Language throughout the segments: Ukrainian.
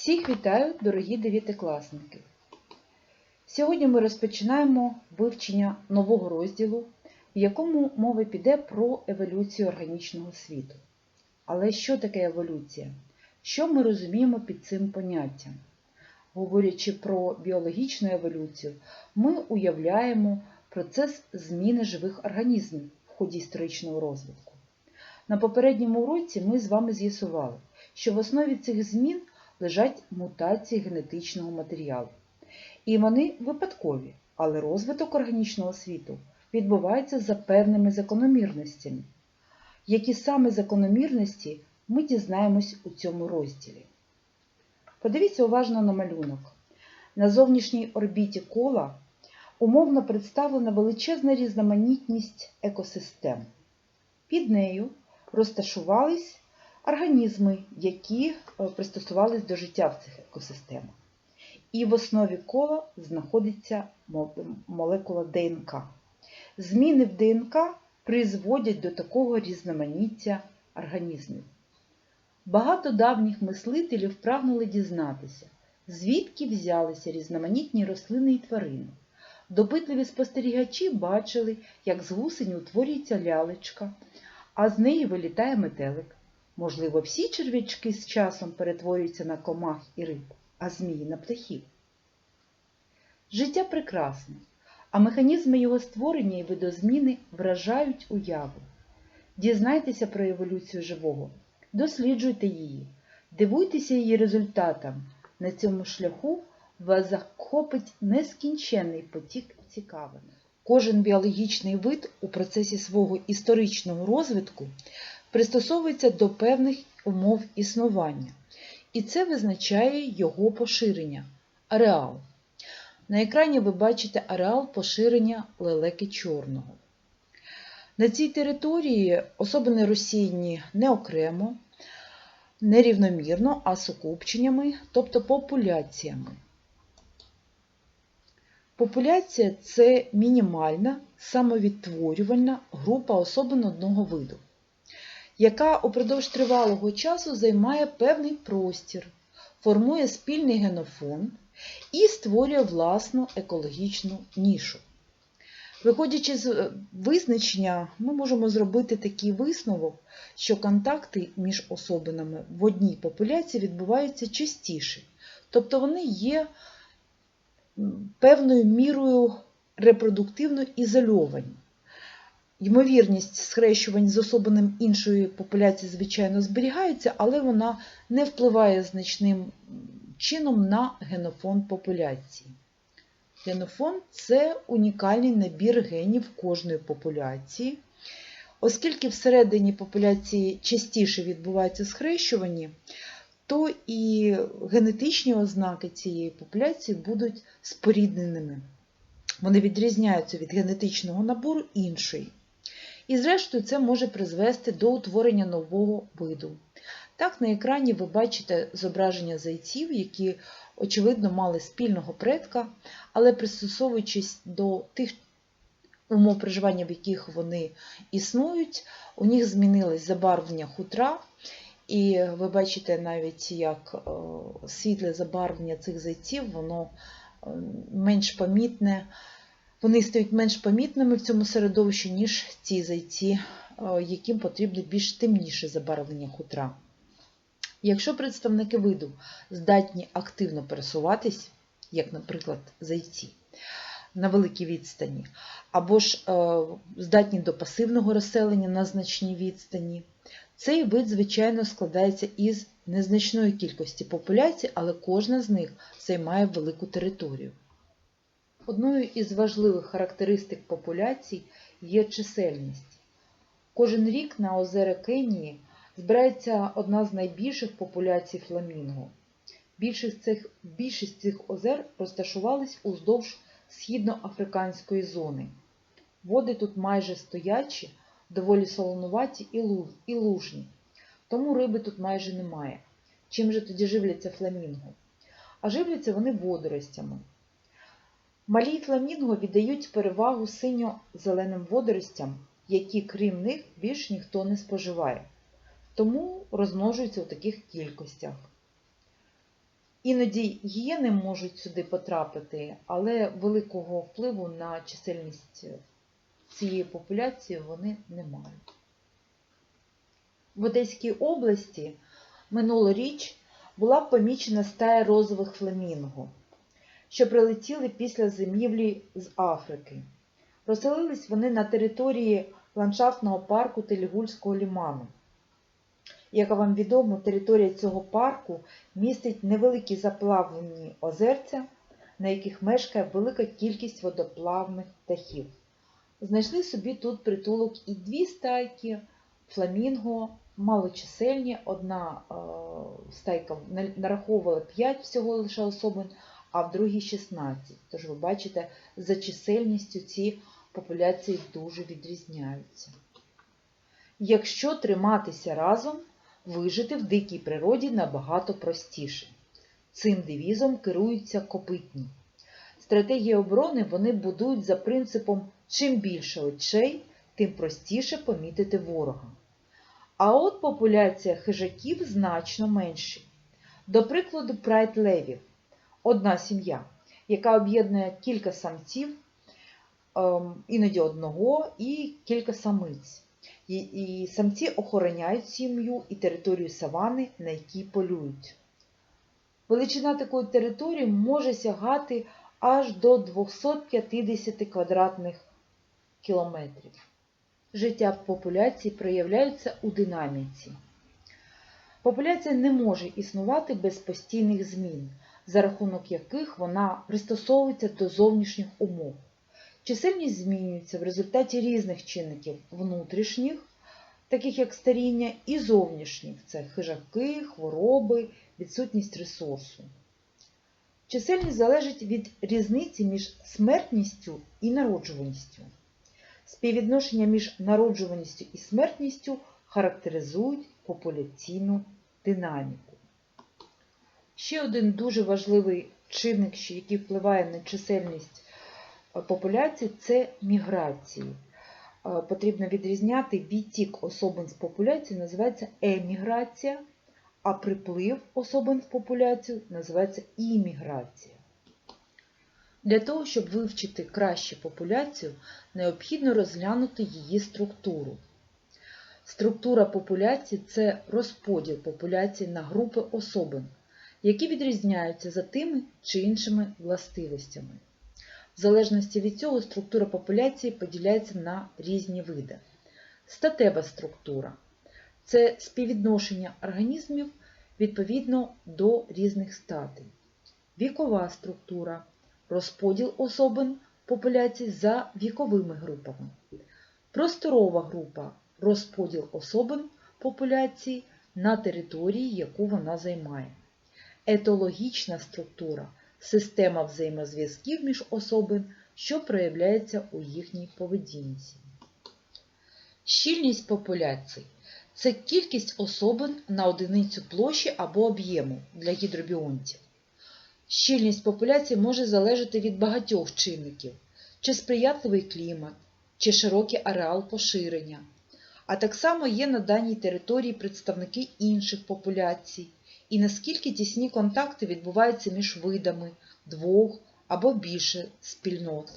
Всіх вітаю, дорогі дев'ятикласники! Сьогодні ми розпочинаємо вивчення нового розділу, в якому мова піде про еволюцію органічного світу. Але що таке еволюція? Що ми розуміємо під цим поняттям? Говорячи про біологічну еволюцію, ми уявляємо процес зміни живих організмів в ході історичного розвитку. На попередньому уроці ми з вами з'ясували, що в основі цих змін лежать мутації генетичного матеріалу. І вони випадкові, але розвиток органічного світу відбувається за певними закономірностями. Які саме закономірності ми дізнаємось у цьому розділі. Подивіться уважно на малюнок. На зовнішній орбіті кола умовно представлена величезна різноманітність екосистем. Під нею розташувались організми, які пристосувались до життя в цих екосистемах. І в основі кола знаходиться молекула ДНК. Зміни в ДНК призводять до такого різноманіття організмів. Багато давніх мислителів прагнули дізнатися, звідки взялися різноманітні рослини і тварини. Допитливі спостерігачі бачили, як з гусені утворюється лялечка, а з неї вилітає метелик. Можливо, всі черв'ячки з часом перетворюються на комах і риб, а змії на птахів. Життя прекрасне, а механізми його створення і видозміни вражають уяву. Дізнайтеся про еволюцію живого, досліджуйте її, дивуйтеся її результатам. На цьому шляху вас захопить нескінченний потік цікавих. Кожен біологічний вид у процесі свого історичного розвитку пристосовується до певних умов існування, і це визначає його поширення ареал. На екрані ви бачите ареал поширення лелеки чорного. На цій території особини розсіяні не окремо, нерівномірно, а сукупченнями, тобто популяціями. Популяція це мінімальна самовідтворювальна група особин одного виду, яка упродовж тривалого часу займає певний простір, формує спільний генофонд і створює власну екологічну нішу. Виходячи з визначення, ми можемо зробити такий висновок, що контакти між особинами в одній популяції відбуваються частіше, тобто вони є певною мірою репродуктивно ізольовані. Ймовірність схрещувань з особинами іншої популяції, звичайно, зберігається, але вона не впливає значним чином на генофонд популяції. Генофонд це унікальний набір генів кожної популяції. Оскільки всередині популяції частіше відбуваються схрещування, то і генетичні ознаки цієї популяції будуть спорідненими. Вони відрізняються від генетичного набору іншої. І, зрештою, це може призвести до утворення нового виду. Так, на екрані ви бачите зображення зайців, які, очевидно, мали спільного предка, але пристосовуючись до тих умов проживання, в яких вони існують, у них змінилось забарвлення хутра. І ви бачите навіть, як світле забарвлення цих зайців, воно менш помітне, вони стають менш помітними в цьому середовищі, ніж ці зайці, яким потрібно більш темніше забарвлення хутра. Якщо представники виду здатні активно пересуватись, як, наприклад, зайці, на великій відстані, або ж здатні до пасивного розселення на значній відстані, цей вид, звичайно, складається із незначної кількості популяцій, але кожна з них займає велику територію. Одною із важливих характеристик популяцій є чисельність. Кожен рік на озера Кенії збирається одна з найбільших популяцій фламінго. Більшість цих, більшість цих озер розташувались уздовж східноафриканської зони. Води тут майже стоячі, доволі солонуваті і лужні, тому риби тут майже немає. Чим же тоді живляться фламінго? А живляться вони водоростями. Малі фламінго віддають перевагу синьо-зеленим водоростям, які, крім них, більш ніхто не споживає, тому розмножуються у таких кількостях. Іноді гієни можуть сюди потрапити, але великого впливу на чисельність цієї популяції вони не мають. В Одеській області минулоріч була помічена стая розових фламінго, що прилетіли після зимівлі з Африки. Розселились вони на території ландшафтного парку Телігульського ліману. Як вам відомо, територія цього парку містить невеликі заплавлені озерця, на яких мешкає велика кількість водоплавних птахів. Знайшли собі тут притулок і дві стайки фламінго, малочисельні. Одна е, стайка нараховувала 5 всього лише особин, а в другій 16. Тож ви бачите, за чисельністю ці популяції дуже відрізняються. Якщо триматися разом, вижити в дикій природі набагато простіше. Цим девізом керуються копитні. Стратегії оборони вони будують за принципом чим більше очей, тим простіше помітити ворога. А от популяція хижаків значно менші. До прикладу, прайд левів одна сім'я, яка об'єднує кілька самців, ем, іноді одного і кілька самиць. І, самці охороняють сім'ю і територію савани, на якій полюють. Величина такої території може сягати аж до 250 квадратних кілометрів. Життя популяції проявляється у динаміці. Популяція не може існувати без постійних змін, за рахунок яких вона пристосовується до зовнішніх умов. Чисельність змінюється в результаті різних чинників внутрішніх, таких як старіння, і зовнішніх це хижаки, хвороби, відсутність ресурсу. Чисельність залежить від різниці між смертністю і народжуваністю. Співвідношення між народжуваністю і смертністю характеризують популяційну динаміку. Ще один дуже важливий чинник, який впливає на чисельність е, популяції, це міграції. Е, Потрібно відрізняти відтік особин з популяції, називається еміграція, а приплив особин в популяцію називається імміграція. Для того, щоб вивчити краще популяцію, необхідно розглянути її структуру. Структура популяції це розподіл популяції на групи особин, які відрізняються за тими чи іншими властивостями. В залежності від цього структура популяції поділяється на різні види. Статева структура це співвідношення організмів відповідно до різних статей. Вікова структура розподіл особин популяції за віковими групами. Просторова група розподіл особин популяції на території, яку вона займає. Етологічна структура система взаємозв'язків між особин, що проявляється у їхній поведінці. Щільність популяцій це кількість особин на одиницю площі або об'єму для гідробіонтів. Щільність популяції може залежати від багатьох чинників, чи сприятливий клімат, чи широкий ареал поширення, а так само є на даній території представники інших популяцій, і наскільки тісні контакти відбуваються між видами двох або більше спільнот.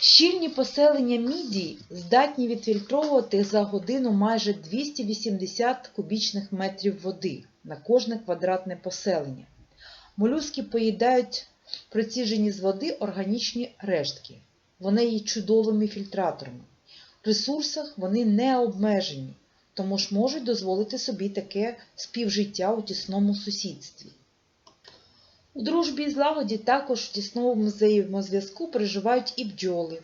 Щільні поселення мідій здатні відфільтровувати за годину майже 280 кубічних метрів води на кожне квадратне поселення. Молюски поїдають проціжені з води органічні рештки. Вони є чудовими фільтраторами. В ресурсах вони не обмежені, тому ж можуть дозволити собі таке співжиття у тісному сусідстві. У дружбі і злагоді також в тісному взаємозв'язку переживають і бджоли.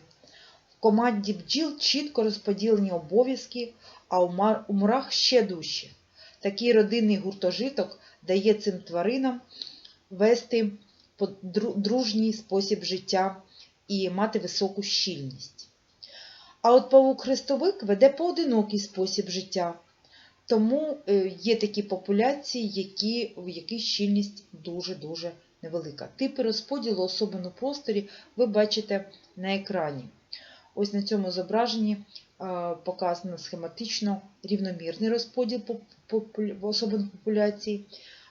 В команді бджіл чітко розподілені обов'язки, а у мурах ще дужче. Такий родинний гуртожиток дає цим тваринам вести дружній спосіб життя і мати високу щільність. А от павук-хрестовик веде поодинокий спосіб життя. Тому е, є такі популяції, які, в яких щільність дуже-дуже невелика. Типи розподілу особин у просторі ви бачите на екрані. Ось на цьому зображенні е, показано схематично рівномірний розподіл особин популяції.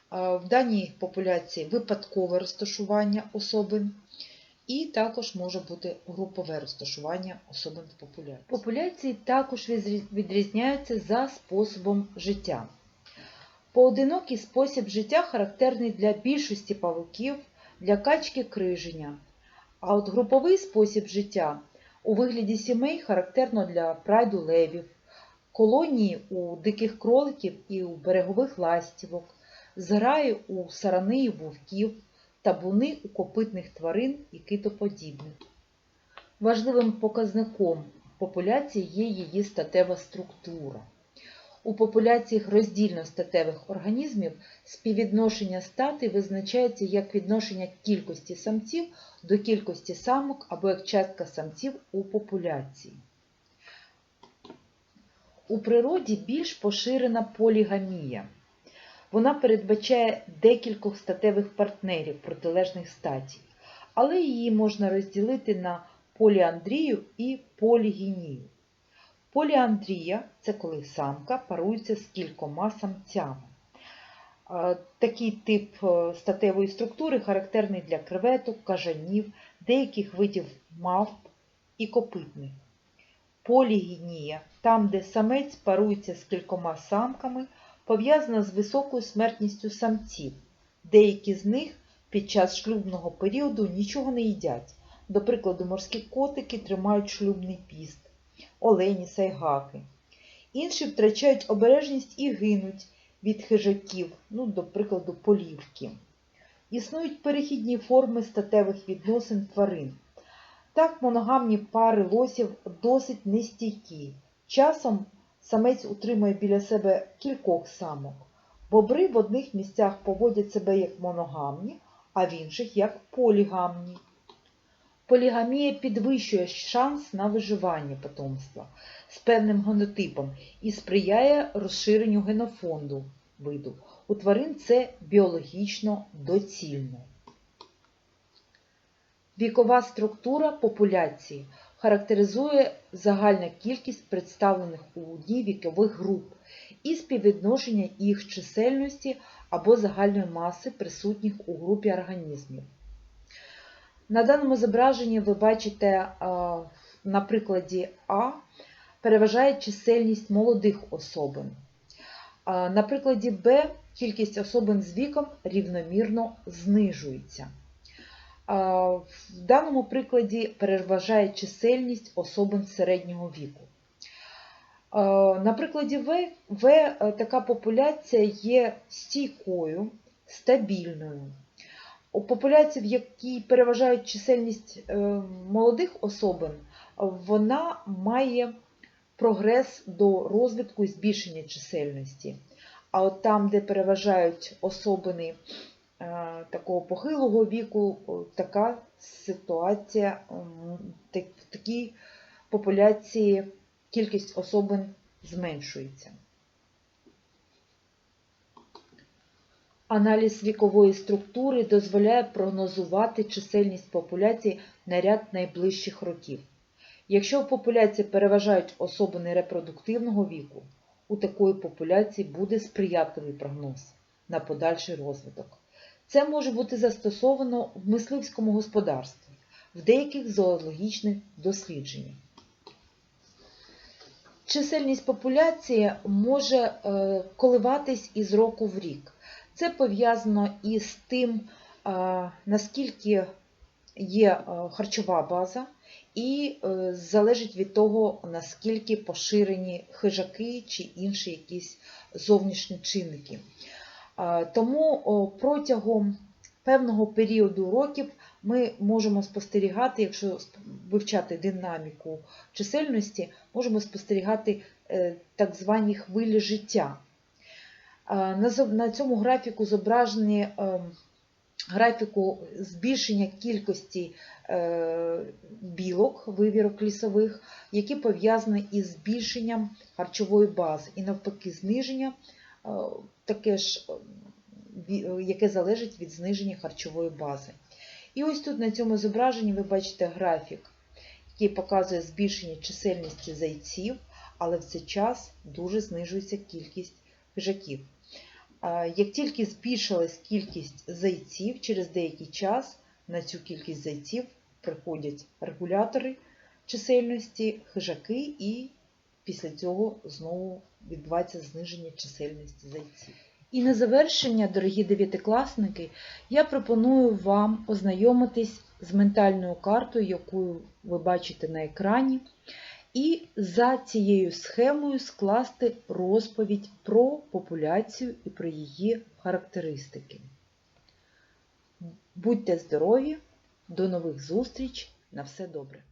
А, В даній популяції випадкове розташування особин, і також може бути групове розташування особин в популяції. Популяції також відрізняються за способом життя. Поодинокий спосіб життя характерний для більшості павуків, для качки криження. А от груповий спосіб життя у вигляді сімей характерно для прайду левів, колонії у диких кроликів і у берегових ластівок, зграї у сарани і вовків, табуни у копитних тварин і китоподібних. Важливим показником популяції є її статева структура. У популяціях роздільно-статевих організмів співвідношення статей визначається як відношення кількості самців до кількості самок або як частка самців у популяції. У природі більш поширена полігамія. Вона передбачає декількох статевих партнерів протилежних статі, але її можна розділити на поліандрію і полігінію. Поліандрія це коли самка парується з кількома самцями. Е, Такий тип е, статевої структури характерний для креветок, кажанів, деяких видів мавп і копитних. Полігінія там, де самець парується з кількома самками, пов'язана з високою смертністю самців. Деякі з них під час шлюбного періоду нічого не їдять. До прикладу, морські котики тримають шлюбний піст, олені, сайгаки. Інші втрачають обережність і гинуть від хижаків, ну, до прикладу, полівки. Існують перехідні форми статевих відносин тварин. Так, моногамні пари лосів досить нестійкі. Часом самець утримує біля себе кількох самок. Бобри в одних місцях поводять себе як моногамні, а в інших як полігамні. Полігамія підвищує шанс на виживання потомства з певним генотипом і сприяє розширенню генофонду виду. У тварин це біологічно доцільно. Вікова структура популяції характеризує загальна кількість представлених у одній вікових груп і співвідношення їх чисельності або загальної маси присутніх у групі організмів. На даному зображенні ви бачите на прикладі А переважає чисельність молодих особин. На прикладі Б кількість особин з віком рівномірно знижується. В даному прикладі переважає чисельність особин середнього віку. На прикладі В, В е, така популяція є стійкою, стабільною. У популяції, в якій переважають чисельність е, молодих особин, вона має прогрес до розвитку і збільшення чисельності. А от там, де переважають особини такого похилого віку, така ситуація в такій популяції кількість особин зменшується. Аналіз вікової структури дозволяє прогнозувати чисельність популяції на ряд найближчих років. Якщо в популяції переважають особини репродуктивного віку, у такої популяції буде сприятливий прогноз на подальший розвиток. Це може бути застосовано в мисливському господарстві, в деяких зоологічних дослідженнях. Чисельність популяції може е, коливатись із року в рік. Це пов'язано із тим, е, наскільки є е, харчова база, і залежить від того, наскільки поширені хижаки чи інші якісь зовнішні чинники. Е, Тому протягом певного періоду років ми можемо спостерігати, якщо вивчати динаміку чисельності, можемо спостерігати е, так звані хвилі життя. Е, На цьому графіку зображені графіку збільшення кількості білок, вивірок лісових, які пов'язані із збільшенням харчової бази, і навпаки, зниження таке ж, е, е, яке залежить від зниження харчової бази. І ось тут на цьому зображенні ви бачите графік, який показує збільшення чисельності зайців, але в цей час дуже знижується кількість хижаків. Як тільки збільшилась кількість зайців, через деякий час на цю кількість зайців приходять регулятори чисельності, хижаки, і після цього знову відбувається зниження чисельності зайців. І на завершення, дорогі дев'ятикласники, я пропоную вам ознайомитись з ментальною картою, яку ви бачите на екрані, і за цією схемою скласти розповідь про популяцію і про її характеристики. Будьте здорові, до нових зустріч, на все добре!